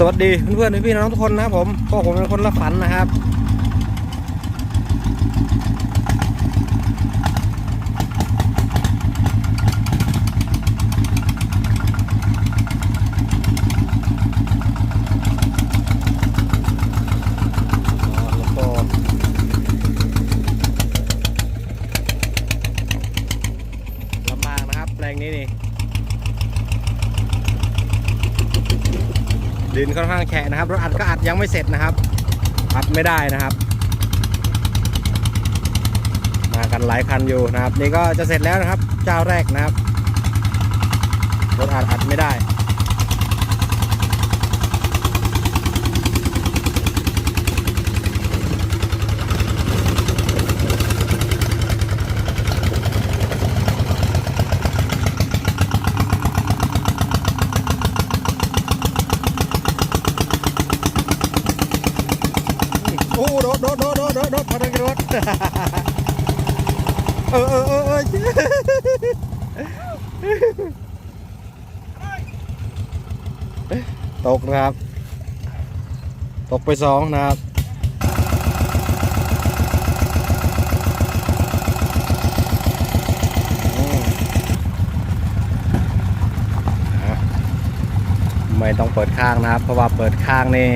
สวัสดีเพื่อนๆพี่น้องทุกคนนะครับผมก็ผมเป็นคนละฝันนะครับ แล้วก็ลำบากนะครับ แปลงนี้นี่ ดินค่อนข้างแฉะนะครับ รถอัดก็อัดยังไม่เสร็จนะครับ อัดไม่ได้นะครับ มากันหลายคันอยู่นะครับ นี่ก็จะเสร็จแล้วนะครับ เจ้าแรกนะครับ รถอัดอัดไม่ได้ โอ้โดดโดดโดดโดดโดดโดดพนักรถเออเออเออเออตกนะครับ ตกไปสองนะครับไม่ต้องเปิดข้างนะครับ เพราะว่าเปิดข้างนี่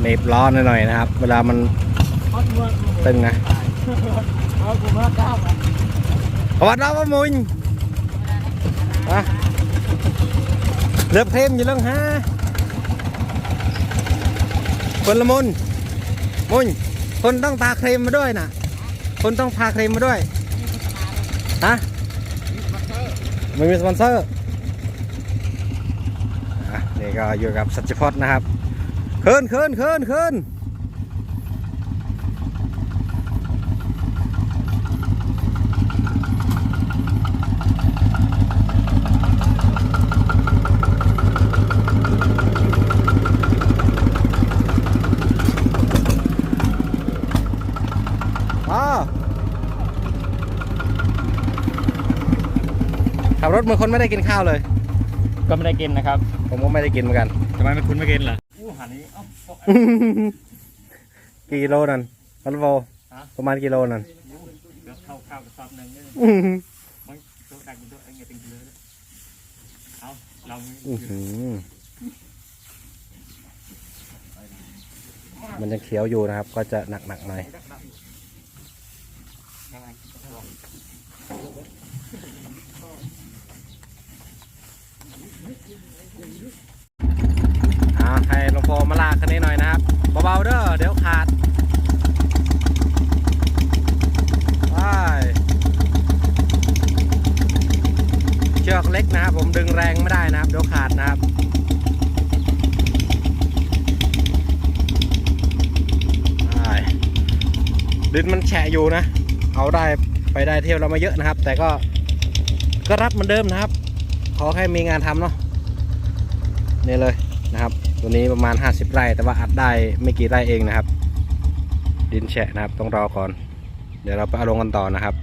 หนีบล้อนหน่อยนะครับ เวลามัน ตึงนะเอากูมาก้าวอะขวัดเราว่ามุนอะเลือบเทมอยู่เรื่องฮะคนละมุนมุนคนต้องทาครีมมาด้วยนะคนต้องทาครีมมาด้วย ฮะไม่มีสปอนเซอร์อะนี่ก็อยู่กับสัจพจน์นะครับ ขึ้นขึ้นขึ้นขึ้นอ๋อ ขับรถเหมือนคนไม่ได้กินข้าวเลย ก็ไม่ได้กินนะครับผมก็ไม่ได้กินเหมือนกัน ทำไมไม่คุณไม่กินล่ะอู้หันนี้เอ้ากี่กิโลนั่นพันโวฮะ ประมาณกิโลนั่นเดี๋ยวเข้าข้าวกระสอบหนึ่งเนี่ยอื้อหือมันตัวดังตัวเองเป็นกิโลเลยเอาเราอื้อหือมันยังเขียวอยู่นะครับ ก็จะหนักๆหน่อย อ่าให้หลวงพ่อมาลากคันนี้หน่อยนะครับเบาๆเด้อเดี๋ยวขาดไปเชือกเล็กนะครับผมดึงแรงไม่ได้นะครับ เดี๋ยวขาดนะครับไปดินมันแฉะอยู่นะ เอาได้ไปได้เที่ยวเรามาเยอะนะครับ แต่ก็ก็รับเหมือนเดิมนะครับ ขอแค่มีงานทำเนาะนี่เลยนะครับ ตัวนี้ประมาณ 50 ไร่ แต่ว่าอัดได้ไม่กี่ไร่เองนะครับ ดินแฉะนะครับต้องรอก่อน เดี๋ยวเราไปเอาลงกันต่อนะครับ